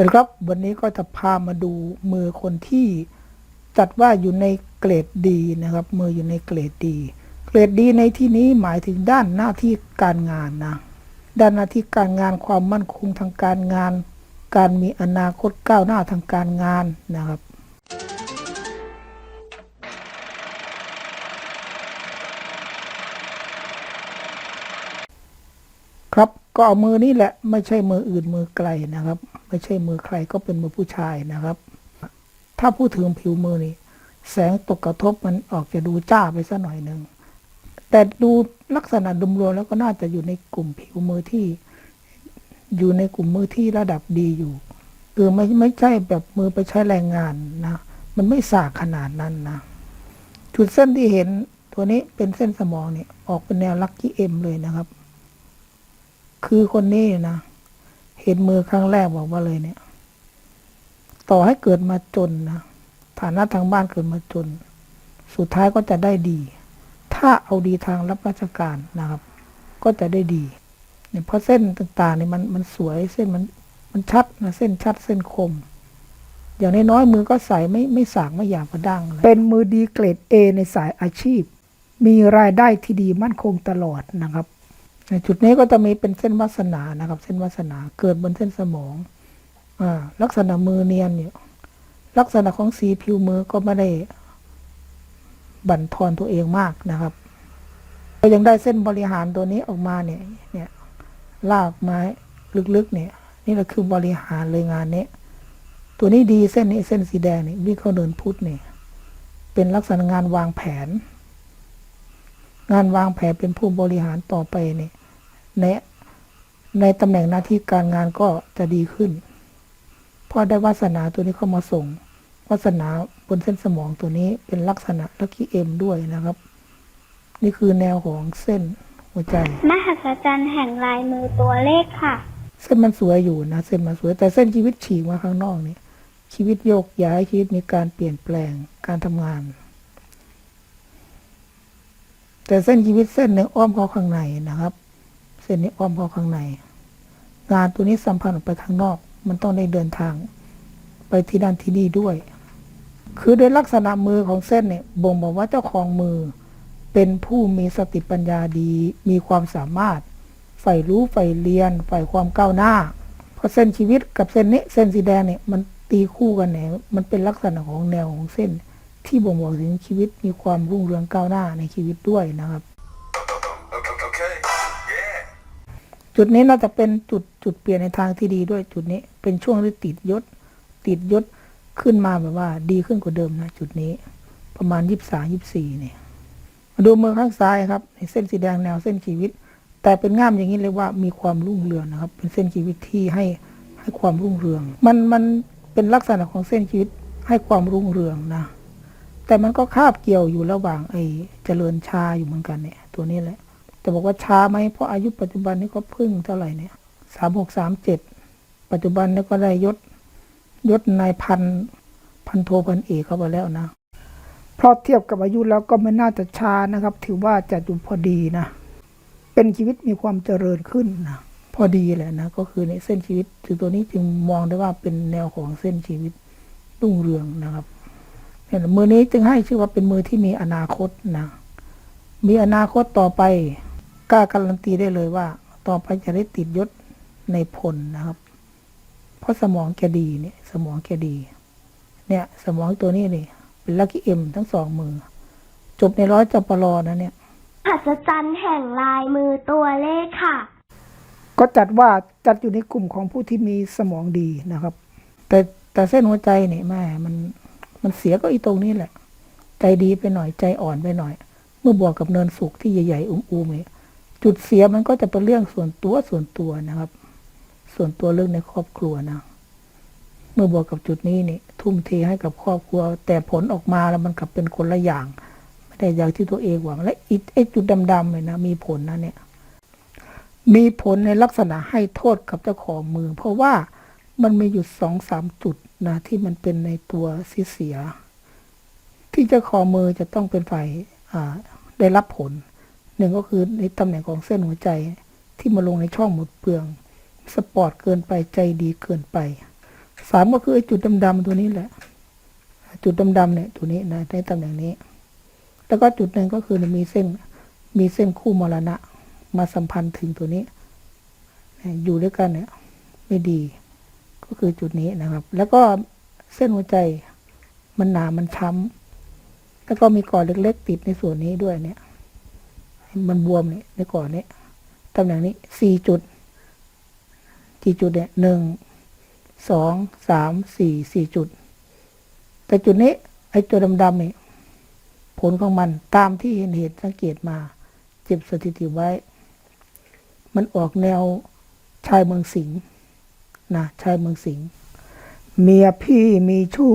วัสดีครับ วันนี้ก็จะพามาดูมือคนที่จัดว่าอยู่ในเกรดดีนะครับ มืออยู่ในเกรดดี เกรดดีในที่นี้หมายถึงด้านหน้าที่การงานนะ ด้านหน้าที่การงานความมั่นคงทางการงาน การมีอนาคตก้าวหน้าทางการงานนะครับ ก็เอามือนี่แหละ ไม่ใช่มืออื่นมือไกลนะครับ ไม่ใช่มือใครก็เป็นมือผู้ชายนะครับ ถ้าพูดถึงผิวมือนี่แสงตกกระทบมันออกจะดูจ้าไปสักหน่อยหนึ่งแต่ดูลักษณะดุมรวมแล้วก็น่าจะอยู่ในกลุ่มผิวมือที่ อยู่ในกลุ่มมือที่ระดับดีอยู่คือไม่ไม่ใช่แบบมือไปใช้แรงงานนะ มันไม่สากขนาดนั้นนะ จุดเส้นที่เห็นตัวนี้เป็นเส้นสมองเนี่ยออกเป็นแนวลักกี้เอ็มเลยนะครับ คือคนนี้นะเห็นมือครั้งแรกบอกว่าเลยเนี่ย ต่อให้เกิดมาจนนะฐานะทางบ้านเกิดมาจน สุดท้ายก็จะได้ดี ถ้าเอาดีทางรับราชการนะครับ ก็จะได้ดีเนี่ยเพราะเส้นต่างๆเนี่ยมันมันสวยเส้นมันมันชัดนะเส้นชัดเส้นคม อย่างน้อยๆมือก็ใสไม่ไม่สากไม่หยาบกระด้างเลยเป็นมือดีเกรด A ในสายอาชีพ มีรายได้ที่ดีมั่นคงตลอดนะครับ ในจุดนี้ก็จะมีเป็นเส้นวาสนานะครับ เส้นวาสนาเกิดบนเส้นสมองอลักษณะมือเนียนเนี่ลักษณะของสีผิวมือก็ไม่ได้บั่นทอนตัวเองมากนะครับก็ยังได้เส้นบริหารตัวนี้ออกมาเนี่ยเนี่ยลากไม้ลึกๆเนี่ย นี่แหละคือบริหารเลยงานนี้ตัวนี้ดีเส้นนี้เส้นสีแดงนี่วิ่งเข้าเดินพุทธเนี่ยเป็นลักษณะงานวางแผน งานวางแผนเป็นผู้บริหารต่อไปเนี่ย ในในตำแหน่งหน้าที่การงานก็จะดีขึ้น เพราะได้วาสนาตัวนี้เข้ามาส่ง วาสนาบนเส้นสมองตัวนี้เป็นลักษณะลักกี้เอ็มด้วยนะครับ นี่คือแนวของเส้นหัวใจ มหัศจรรย์แห่งลายมือตัวเลขค่ะ เส้นมันสวยอยู่นะ เส้นมันสวย แต่เส้นชีวิตฉีกมาข้างนอกนี่ชีวิตโยกย้ายชีวิตมีการเปลี่ยนแปลงการทำงาน แต่เส้นชีวิตเส้นหนึ่งอ้อมเข้าข้างในนะครับเส้นนี้อ้อมเข้าข้างใน งานตัวนี้สัมพันธ์ออกไปข้างนอก มันต้องได้เดินทาง ไปที่ด้านที่ดีด้วย คือโดยลักษณะมือของเส้นเนี่ยบ่งบอกว่าเจ้าของมือ เป็นผู้มีสติปัญญาดี มีความสามารถใฝ่รู้ใฝ่เรียนใฝ่ความก้าวหน้า เพราะเส้นชีวิตกับเส้นนี้ เส้นสีแดงเนี่ยมันตีคู่กันเนี่ยมันเป็นลักษณะของแนวของเส้น ที่บ่งบอกถึงชีวิตมีความรุ่งเรืองก้าวหน้าในชีวิตด้วยนะครับ Okay. จุดนี้น่าจะเป็นจุดจุดเปลี่ยนในทางที่ดีด้วยจุดนี้เป็นช่วงที่ติดยศ ติดยศขึ้นมาแบบว่า ดีขึ้นกว่าเดิมนะจุดนี้ ประมาณยี่สามยี่สี่เนี่ยมาดูมือข้างซ้ายครับในเส้นสีแดงแนวเส้นชีวิต แต่เป็นง่ามอย่างนี้เลยว่ามีความรุ่งเรืองนะครับ เป็นเส้นชีวิตที่ให้ให้ความรุ่งเรือง มันมันเป็นลักษณะของเส้นชีวิตให้ความรุ่งเรืองนะแต่มันก็คาบเกี่ยวอยู่ระหว่างไอ้เจริญชาอยู่เหมือนกันเนี่ย ตัวนี้แหละ แต่บอกว่าช้าไหมเพราะอายุปัจจุบันนี้ก็พิ่งเท่าไหร่เนี่ยสามหกสามเจ็ดปัจจุบันนี้ก็ได้ยศยศนายพันพันโทพันเอกเข้าไปแล้วนะเพราะเทียบกับอายุแล้วก็ไม่น่าจะช้านะครับ ถือว่าจะดูพอดีนะ เป็นชีวิตมีความเจริญขึ้นนะพอดีแหละนะ ก็คือในเส้นชีวิตถึงตัวนี้จึงมองได้ว่าเป็นแนวของเส้นชีวิตรุ่งเรืองนะครับเนี่ยมือนี้จึงให้ชื่อว่าเป็นมือที่มีอนาคตนะ มีอนาคตต่อไป กล้าการันตีได้เลยว่า ต่อไปจะได้ติดยศในพลนะครับ เพราะสมองแกดีเนี่ย สมองแกดี เนี่ย สมองตัวนี้นี่เป็นลักกี้เอ็มทั้งสองมือ จบในร้อยจปรนะเนี่ยมหัศจรรย์แห่งลายมือตัวเลขค่ะ ก็จัดว่าจัดอยู่ในกลุ่มของผู้ที่มีสมองดีนะครับ แต่แต่เส้นหัวใจเนี่ยแม่มันมันเสียก็อีตรงนี้แหละ ใจดีไปหน่อยใจอ่อนไปหน่อย เมื่อบวกกับเนินสุกที่ใหญ่ๆอุ้มๆเนี่ย จุดเสียมันก็จะเป็นเรื่องส่วนตัวส่วนตัวนะครับ ส่วนตัวเรื่องในครอบครัวนะ เมื่อบวกกับจุดนี้นี่ทุ่มเทให้กับครอบครัว แต่ผลออกมาแล้วมันกลับเป็นคนละอย่าง ไม่ได้อย่างที่ตัวเองหวัง และอีไอจุดดำๆเนี่ยนะ มีผลนะเนี่ย มีผลในลักษณะให้โทษกับเจ้าของมือ เพราะว่ามันมีอยู่สองสามจุดนะที่มันเป็นในตัวเสีย ที่เจ้าของมือจะต้องเป็นฝ่ายได้รับผล หนึ่งก็คือในตำแหน่งของเส้นหัวใจที่มาลงในช่องหมดเปลือง สปอร์ตเกินไปใจดีเกินไปสามก็คือไอ้จุดดำๆตัวนี้แหละ จุดดำๆเนี่ยตัวนี้นะในตำแหน่งนี้ แล้วก็จุดหนึ่งก็คือมีเส้นมีเส้นคู่มรณะ มาสัมพันธ์ถึงตัวนี้ อยู่ด้วยกันเนี่ย ไม่ดี ก็คือจุดนี้นะครับ แล้วก็เส้นหัวใจมันหนามันช้ำแล้วก็มีก่อเล็กๆติดในส่วนนี้ด้วยเนี่ย มันบวมเนี่ยในก่อนเนี้ตำแหน่งนี้สี่จุดกี่จุดเนี่ยหนึ่งสองสามสี่สี่จุด แต่จุดนี้ ไอ้ตัวดำๆนี่ผลของมันตามที่เห็นเหตุสังเกตมา เจ็บสถิติไว้ มันออกแนวชายเมืองสิงห์นะชายเมืองสิงห์เมียพี่มีชู้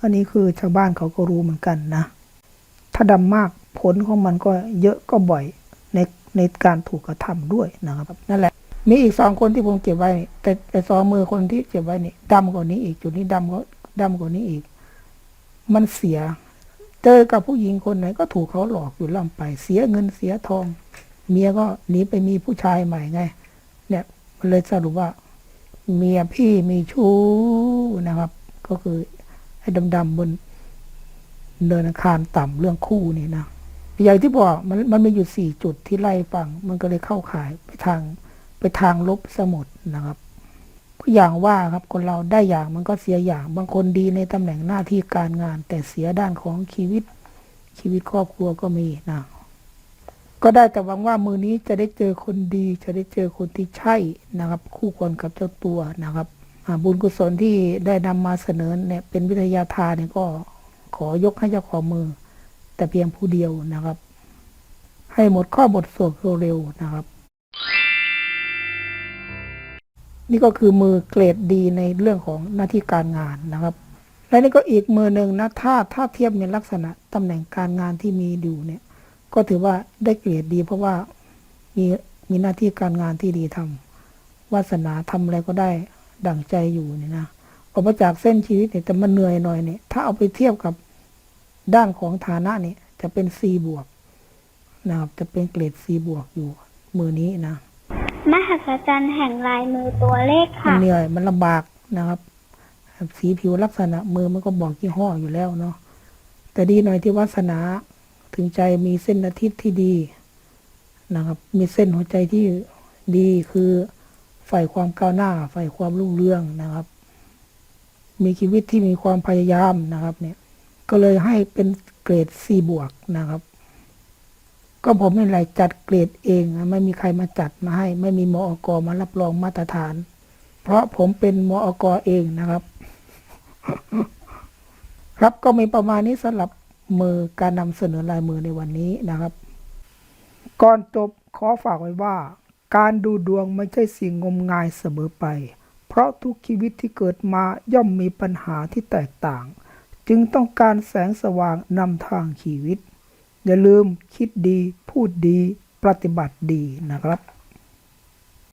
อันนี้คือชาวบ้านเขาก็รู้เหมือนกันนะ ถ้าดำมาก ผลของมันก็เยอะก็บ่อยในในการถูกกระทำด้วยนะครับ นั่นแหละ มีอีกสองคนที่ผมเก็บไว้ แต่แต่สองมือคนที่เก็บไว้นี่ดำกว่านี้อีกจุดนี้ดำก็ดำกว่านี้อีก มันเสีย เจอกับผู้หญิงคนไหนก็ถูกเขาหลอกอยู่ล่ำไป เสียเงินเสียทอง เมียก็หนีไปมีผู้ชายใหม่ไง เนี่ยมันเลยสรุปว่า เมียพี่มีชู้นะครับ ก็คือไอ้ดำๆบนเนินอังคารต่ำเรื่องคู่นี่นะ อย่างที่บอกมันมันมีอยู่สี่จุดที่ไล่ฟัง มันก็เลยเข้าขายไปทางไปทางลบสมุดนะครับก็อย่างว่าครับคนเราได้อย่างมันก็เสียอย่าง บางคนดีในตำแหน่งหน้าที่การงาน แต่เสียด้านของชีวิตชีวิตครอบครัวก็มีนะก็ได้แต่หวังว่ามือนี้จะได้เจอคนดี จะได้เจอคนที่ใช่นะครับ คู่ควรกับเจ้าตัวนะครับบุญกุศลที่ได้นำมาเสนอเนี่ยเป็นวิทยาทานเนี่ยก็ขอยกให้เจ้าของมือ แต่เพียงผู้เดียวนะครับ ให้หมดข้อบทสวดเร็วๆนะครับ นี่ก็คือมือเกรดดีในเรื่องของหน้าที่การงานนะครับ และนี่ก็อีกมือหนึ่งนะถ้าถ้าเทียบในลักษณะตำแหน่งการงานที่มีอยู่เนี่ย ก็ถือว่าได้เกรดดี เพราะว่ามีมีหน้าที่การงานที่ดีทำวาสนาทำอะไรก็ได้ดั่งใจอยู่เนี่ยนะออกมาจากเส้นชีวิตเนี่ยแต่มันเหนื่อยหน่อยเนี่ยถ้าเอาไปเทียบกับ ด้านของฐานะเนี่ยจะเป็น C บวกนะครับ จะเป็นเกรด C บวกอยู่มือนี้นะมหัศจรรย์แห่งลายมือตัวเลขมันค่ะเหนื่อยมันลำบากนะครับ สีผิวลักษณะมือมันก็บอกยี่ห้ออยู่แล้วเนาะแต่ดีหน่อยที่วาสนาถึงใจมีเส้นอาทิตย์ที่ดีนะครับ มีเส้นหัวใจที่ดีคือฝ่ายความก้าวหน้าฝ่ายความรุ่งเรืองนะครับ มีชีวิตที่มีความพยายามนะครับ เนี่ย ก็เลยให้เป็นเกรด C บวกนะครับ ก็ผมไม่ไรจัดเกรดเองนะไม่มีใครมาจัดมาให้ ไม่มีมอกมารับรองมาตรฐาน เพราะผมเป็นมอกเองนะครับ ครับก็มีประมาณนี้สำหรับมือการนำเสนอลายมือในวันนี้นะครับ ก่อนจบขอฝากไว้ว่า การดูดวงไม่ใช่สิ่งงมงายเสมอไป เพราะทุกชีวิตที่เกิดมาย่อมมีปัญหาที่แตกต่าง จึงต้องการแสงสว่างนำทางชีวิต อย่าลืมคิดดี พูดดี ปฏิบัติดีนะครับ